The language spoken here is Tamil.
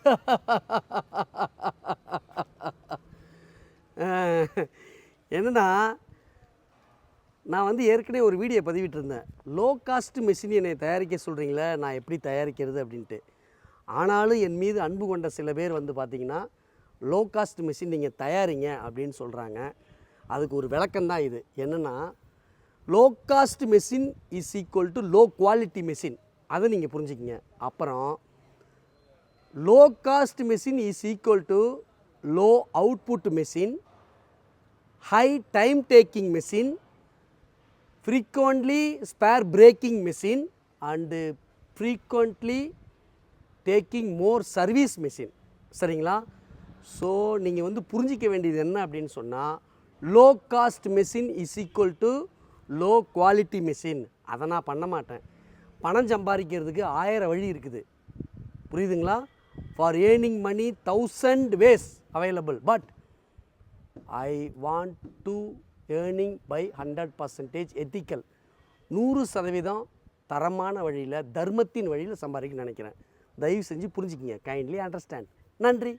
என்னன்னா நான் வந்து ஏற்கனவே ஒரு வீடியோ பதிவிட்டிருந்தேன். லோ காஸ்ட் மெஷின் என்னை தயாரிக்க சொல்கிறீங்களே நான் எப்படி தயாரிக்கிறது அப்படின்ட்டு. ஆனாலும் என் மீது அன்பு கொண்ட சில பேர் வந்து பார்த்திங்கன்னா லோ காஸ்ட் மெஷின் நீங்கள் தயாரிங்க அப்படின்னு சொல்கிறாங்க அதுக்கு ஒரு விளக்கம்தான் இது. என்னென்னா low cost machine is equal to low quality machine அதை நீங்கள் புரிஞ்சுக்கிங்க. அப்புறம் low cost machine is equal to low output machine high time taking machine frequently spare braking machine and frequently taking more service machine. சரிங்களா? ஸோ நீங்கள் வந்து புரிஞ்சிக்க வேண்டியது என்ன அப்படின்னு சொன்னால் low cost machine is equal to low quality machine அதை நான் பண்ண மாட்டேன். பணம் சம்பாதிக்கிறதுக்கு ஆயிரம் வழி இருக்குது. புரியுதுங்களா? For earning money thousand ways available but I want to earning by hundred percentage ethical நூறு சதவீதம் தரமான வழியில் தர்மத்தின் வழியில் சம்பாதிக்க நினைக்கிறேன். தயவு செஞ்சு புரிஞ்சுக்கிங்க. கைண்ட்லி அண்டர்ஸ்டாண்ட் நன்றி.